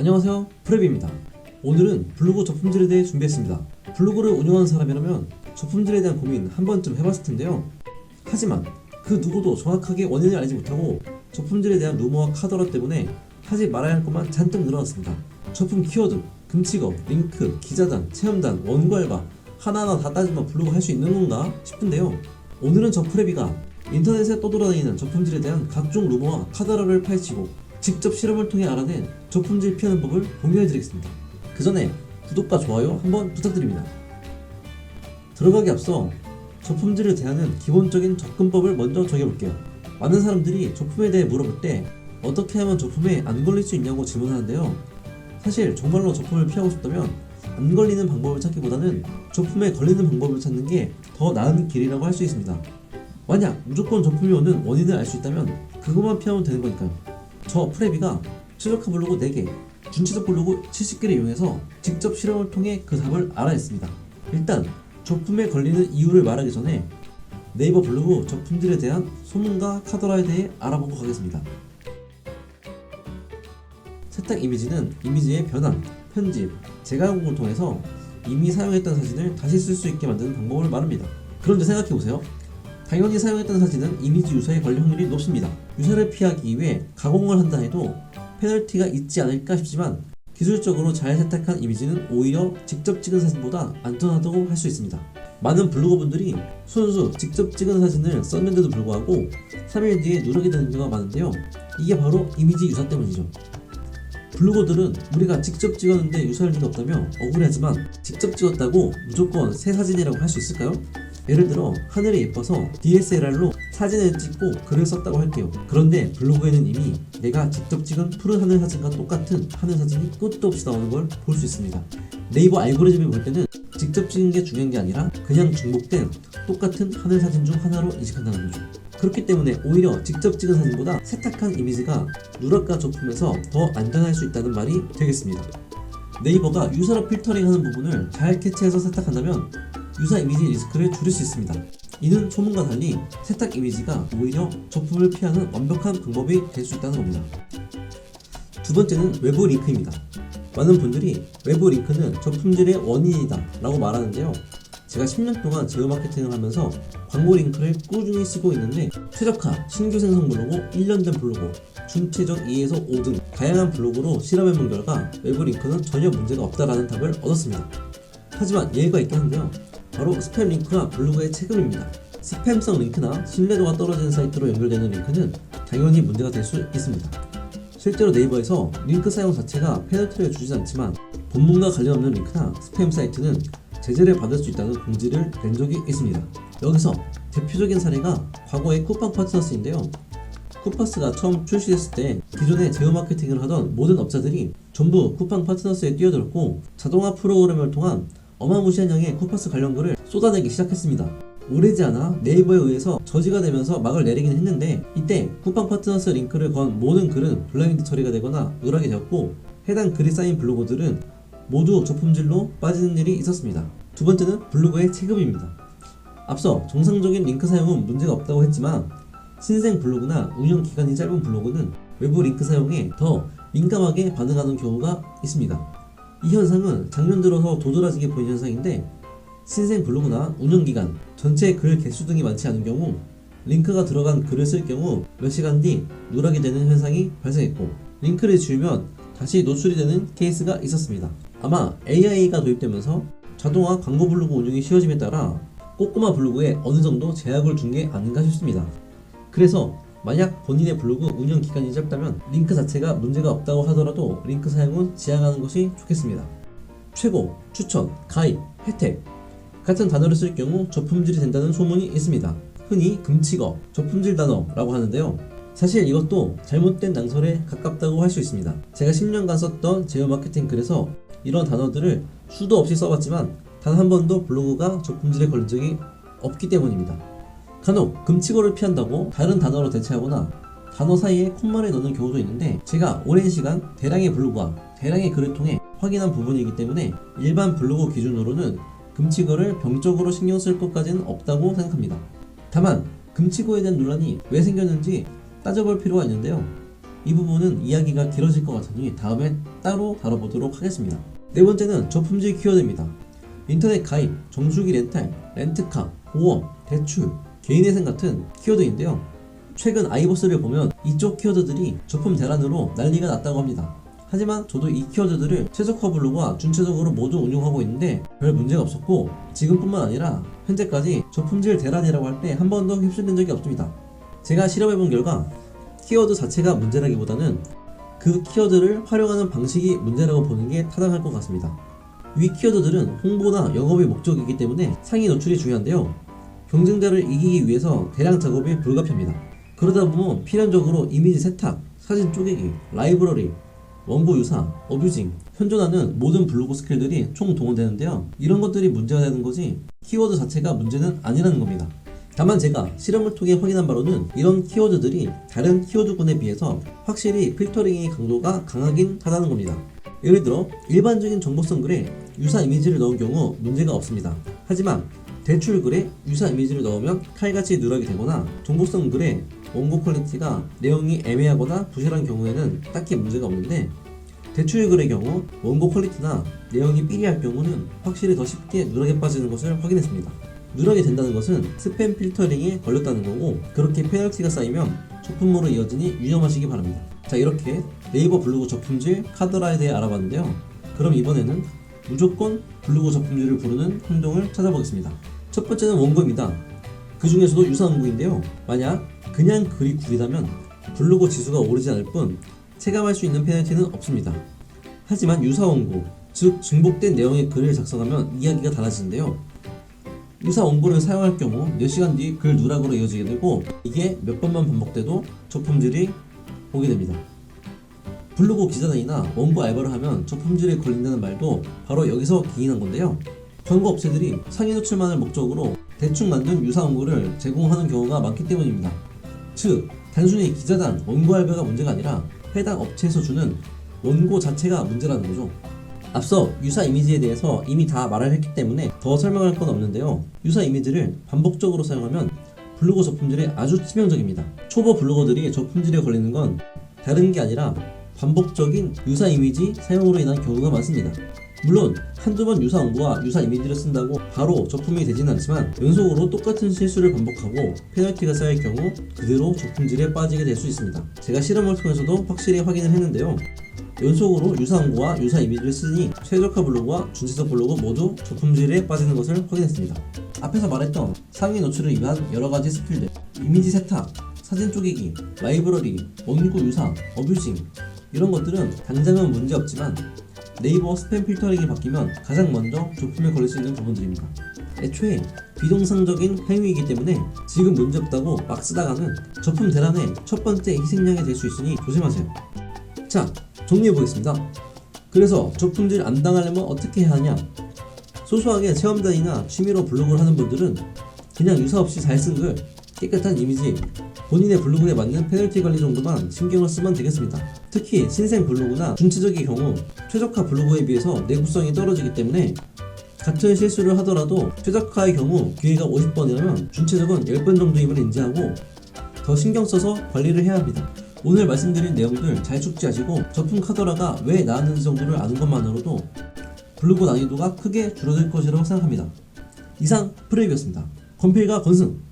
안녕하세요. 프랩입니다. 오늘은 블로그 저품질에 대해 준비했습니다. 블로그를 운영하는 사람이라면 저품질에 대한 고민 한 번쯤 해봤을 텐데요. 하지만 그 누구도 정확하게 원인을 알지 못하고 저품질에 대한 루머와 카더라 때문에 하지 말아야 할 것만 잔뜩 늘어났습니다. 저품 키워드, 금치거, 링크, 기자단, 체험단, 원고 알바 하나하나 다 따지면 블로그 할 수 있는 건가 싶은데요. 오늘은 저 프레비가 인터넷에 떠돌아다니는 저품질에 대한 각종 루머와 카더라를 파헤치고 직접 실험을 통해 알아낸 저품질 피하는 법을 공유해드리겠습니다. 그 전에 구독과 좋아요 한번 부탁드립니다. 들어가기 앞서 저품질을 대하는 기본적인 접근법을 먼저 정해볼게요. 많은 사람들이 저품에 대해 물어볼 때 어떻게 하면 저품에 안 걸릴 수 있냐고 질문하는데요. 사실 정말로 저품을 피하고 싶다면 안 걸리는 방법을 찾기보다는 저품에 걸리는 방법을 찾는 게 더 나은 길이라고 할 수 있습니다. 만약 무조건 저품이 오는 원인을 알 수 있다면 그것만 피하면 되는 거니까요. 저 프레비가 최적화 블로그 4개, 준치적 블로그 70개를 이용해서 직접 실험을 통해 그 답을 알아냈습니다. 일단 저품에 걸리는 이유를 말하기 전에 네이버 블로그 저품들에 대한 소문과 카더라에 대해 알아보고 가겠습니다. 세탁 이미지는 이미지의 변환, 편집, 재가공을 통해서 이미 사용했던 사진을 다시 쓸 수 있게 만드는 방법을 말합니다. 그런데 생각해보세요. 당연히 사용했던 사진은 이미지 유사에 걸릴 확률이 높습니다. 유사를 피하기 위해 가공을 한다 해도 페널티가 있지 않을까 싶지만 기술적으로 잘 세탁한 이미지는 오히려 직접 찍은 사진보다 안전하다고 할 수 있습니다. 많은 블로거분들이 순수 직접 찍은 사진을 썼는데도 불구하고 3일 뒤에 누르게 되는 경우가 많은데요. 이게 바로 이미지 유사 때문이죠. 블로거들은 우리가 직접 찍었는데 유사할 리가 없다며 억울하지만 직접 찍었다고 무조건 새 사진이라고 할 수 있을까요? 예를 들어 하늘이 예뻐서 DSLR로 사진을 찍고 글을 썼다고 할게요. 그런데 블로그에는 이미 내가 직접 찍은 푸른 하늘 사진과 똑같은 하늘 사진이 끝도 없이 나오는 걸 볼 수 있습니다. 네이버 알고리즘이 볼 때는 직접 찍은 게 중요한 게 아니라 그냥 중복된 똑같은 하늘 사진 중 하나로 인식한다는 거죠. 그렇기 때문에 오히려 직접 찍은 사진보다 세탁한 이미지가 누락과 저품에서 더 안전할 수 있다는 말이 되겠습니다. 네이버가 유사로 필터링하는 부분을 잘 캐치해서 세탁한다면 유사 이미지 리스크를 줄일 수 있습니다. 이는 소문과 달리 세탁 이미지가 오히려 저품을 피하는 완벽한 방법이 될 수 있다는 겁니다. 두 번째는 외부 링크입니다. 많은 분들이 외부 링크는 저품질의 원인이다 라고 말하는데요. 제가 10년 동안 제휴 마케팅을 하면서 광고 링크를 꾸준히 쓰고 있는데 최적화, 신규 생성 블로그, 1년 된 블로그, 준체적 2에서 5 등 다양한 블로그로 실험해본 결과 외부 링크는 전혀 문제가 없다라는 답을 얻었습니다. 하지만 예외가 있긴 한데요. 바로 스팸 링크와 블로그의 책임입니다. 스팸성 링크나 신뢰도가 떨어지는 사이트로 연결되는 링크는 당연히 문제가 될 수 있습니다. 실제로 네이버에서 링크 사용 자체가 페널티를 주지 않지만 본문과 관련 없는 링크나 스팸 사이트는 제재를 받을 수 있다는 공지를 낸 적이 있습니다. 여기서 대표적인 사례가 과거의 쿠팡 파트너스인데요. 쿠파스가 처음 출시됐을 때 기존에 제휴 마케팅을 하던 모든 업자들이 전부 쿠팡 파트너스에 뛰어들었고 자동화 프로그램을 통한 어마무시한 양의 쿠파스 관련 글을 쏟아내기 시작했습니다. 오래지 않아 네이버에 의해서 저지가 되면서 막을 내리긴 했는데 이때 쿠팡 파트너스 링크를 건 모든 글은 블라인드 처리가 되거나 누락이 되었고 해당 글이 쌓인 블로그들은 모두 저품질로 빠지는 일이 있었습니다. 두 번째는 블로그의 체급입니다. 앞서 정상적인 링크 사용은 문제가 없다고 했지만 신생 블로그나 운영 기간이 짧은 블로그는 외부 링크 사용에 더 민감하게 반응하는 경우가 있습니다. 이 현상은 작년 들어서 도드라지게 보이는 현상인데 신생 블로그나 운영 기간, 전체 글 개수 등이 많지 않은 경우 링크가 들어간 글을 쓸 경우 몇 시간 뒤 누락이 되는 현상이 발생했고 링크를 지우면 다시 노출이 되는 케이스가 있었습니다. 아마 AI가 도입되면서 자동화 광고 블로그 운영이 쉬워짐에 따라 꼬꼬마 블로그에 어느 정도 제약을 준 게 아닌가 싶습니다. 그래서 만약 본인의 블로그 운영 기간이 짧다면 링크 자체가 문제가 없다고 하더라도 링크 사용은 지양하는 것이 좋겠습니다. 최고, 추천, 가입, 혜택 같은 단어를 쓸 경우 저품질이 된다는 소문이 있습니다. 흔히 금치거, 저품질 단어라고 하는데요. 사실 이것도 잘못된 낭설에 가깝다고 할 수 있습니다. 제가 10년간 썼던 제휴 마케팅 글에서 이런 단어들을 수도 없이 써봤지만 단 한 번도 블로그가 저품질에 걸린 적이 없기 때문입니다. 간혹 금치고를 피한다고 다른 단어로 대체하거나 단어 사이에 콤마를 넣는 경우도 있는데 제가 오랜 시간 대량의 블로그와 대량의 글을 통해 확인한 부분이기 때문에 일반 블로그 기준으로는 금치고를 병적으로 신경 쓸 것까지는 없다고 생각합니다. 다만 금치고에 대한 논란이 왜 생겼는지 따져볼 필요가 있는데요. 이 부분은 이야기가 길어질 것 같으니 다음에 따로 다뤄보도록 하겠습니다. 네 번째는 저품질 키워드입니다. 인터넷 가입, 정수기 렌탈, 렌트카, 보험, 대출, 개인회생 같은 키워드인데요. 최근 아이버스를 보면 이쪽 키워드들이 저품 대란으로 난리가 났다고 합니다. 하지만 저도 이 키워드들을 최적화 블로그와 준체적으로 모두 운용하고 있는데 별 문제가 없었고 지금뿐만 아니라 현재까지 저품질 대란이라고 할 때 한 번도 휩쓸린 적이 없습니다. 제가 실험해본 결과 키워드 자체가 문제라기보다는 그 키워드를 활용하는 방식이 문제라고 보는 게 타당할 것 같습니다. 위 키워드들은 홍보나 영업의 목적이기 때문에 상위 노출이 중요한데요. 경쟁자를 이기기 위해서 대량 작업이 불가피합니다. 그러다 보면 필연적으로 이미지 세탁, 사진 쪼개기, 라이브러리, 원고 유사, 어뷰징, 현존하는 모든 블로그 스킬들이 총 동원되는데요. 이런 것들이 문제가 되는 거지 키워드 자체가 문제는 아니라는 겁니다. 다만 제가 실험을 통해 확인한 바로는 이런 키워드들이 다른 키워드군에 비해서 확실히 필터링의 강도가 강하긴 하다는 겁니다. 예를 들어 일반적인 정보성 글에 유사 이미지를 넣은 경우 문제가 없습니다. 하지만 대출 글에 유사 이미지를 넣으면 칼같이 누락이 되거나 정보성 글에 원고 퀄리티가 내용이 애매하거나 부실한 경우에는 딱히 문제가 없는데 대출 글의 경우 원고 퀄리티나 내용이 삐리할 경우는 확실히 더 쉽게 누락에 빠지는 것을 확인했습니다. 누락이 된다는 것은 스팸 필터링에 걸렸다는 거고 그렇게 페널티가 쌓이면 적품으로 이어지니 유념하시기 바랍니다. 자 이렇게 네이버 블로그 저품질 카더라에 대해 알아봤는데요. 그럼 이번에는 무조건 블로그 저품질을 부르는 행동을 찾아보겠습니다. 첫 번째는 원고입니다. 그 중에서도 유사 원고인데요. 만약 그냥 글이 구리다면 블로그 지수가 오르지 않을 뿐 체감할 수 있는 페널티는 없습니다. 하지만 유사 원고, 즉 중복된 내용의 글을 작성하면 이야기가 달라지는데요. 유사 원고를 사용할 경우 몇 시간 뒤 글 누락으로 이어지게 되고 이게 몇 번만 반복돼도 저품질이 보게 됩니다. 블로그 기자단이나 원고 알바를 하면 저품질에 걸린다는 말도 바로 여기서 기인한 건데요. 광고 업체들이 상위 노출만을 목적으로 대충 만든 유사 원고를 제공하는 경우가 많기 때문입니다. 즉, 단순히 기자단, 원고 알바가 문제가 아니라 해당 업체에서 주는 원고 자체가 문제라는 거죠. 앞서 유사 이미지에 대해서 이미 다 말을 했기 때문에 더 설명할 건 없는데요. 유사 이미지를 반복적으로 사용하면 블로그 저품질에 아주 치명적입니다. 초보 블로거들이 저품질에 걸리는 건 다른 게 아니라 반복적인 유사 이미지 사용으로 인한 경우가 많습니다. 물론 한두 번 유사 원고와 유사 이미지를 쓴다고 바로 저품이 되지는 않지만 연속으로 똑같은 실수를 반복하고 페널티가 쌓일 경우 그대로 저품질에 빠지게 될 수 있습니다. 제가 실험을 통해서도 확실히 확인을 했는데요. 연속으로 유사 원고와 유사 이미지를 쓰니 최적화 블로그와 준체적 블로그 모두 저품질에 빠지는 것을 확인했습니다. 앞에서 말했던 상위 노출을 위한 여러 가지 스킬들, 이미지 세탁, 사진 쪼개기, 라이브러리, 원고 유사, 어뷰징 이런 것들은 당장은 문제 없지만 네이버 스팸 필터링이 바뀌면 가장 먼저 조품에 걸릴 수 있는 부분들입니다. 애초에 비동상적인 행위이기 때문에 지금 문제 없다고 막 쓰다가는 저품 대란의 첫 번째 희생양이 될 수 있으니 조심하세요. 자, 정리해 보겠습니다. 그래서 저품질 안 당하려면 어떻게 해야 하냐? 소소하게 체험단이나 취미로 블로그를 하는 분들은 그냥 유사 없이 잘 쓴 글, 깨끗한 이미지, 본인의 블로그에 맞는 페널티 관리 정도만 신경을 쓰면 되겠습니다. 특히 신생 블로그나 중체적인 경우 최적화 블로그에 비해서 내구성이 떨어지기 때문에 같은 실수를 하더라도 최적화의 경우 기회가 50번이라면 준체적은 10번 정도임을 인지하고 더 신경 써서 관리를 해야 합니다. 오늘 말씀드린 내용들 잘 숙지하시고 저품 카더라가 왜 나왔는지 정도를 아는 것만으로도 블로그 난이도가 크게 줄어들 것이라고 생각합니다. 이상 프레이브였습니다. 건필과 건승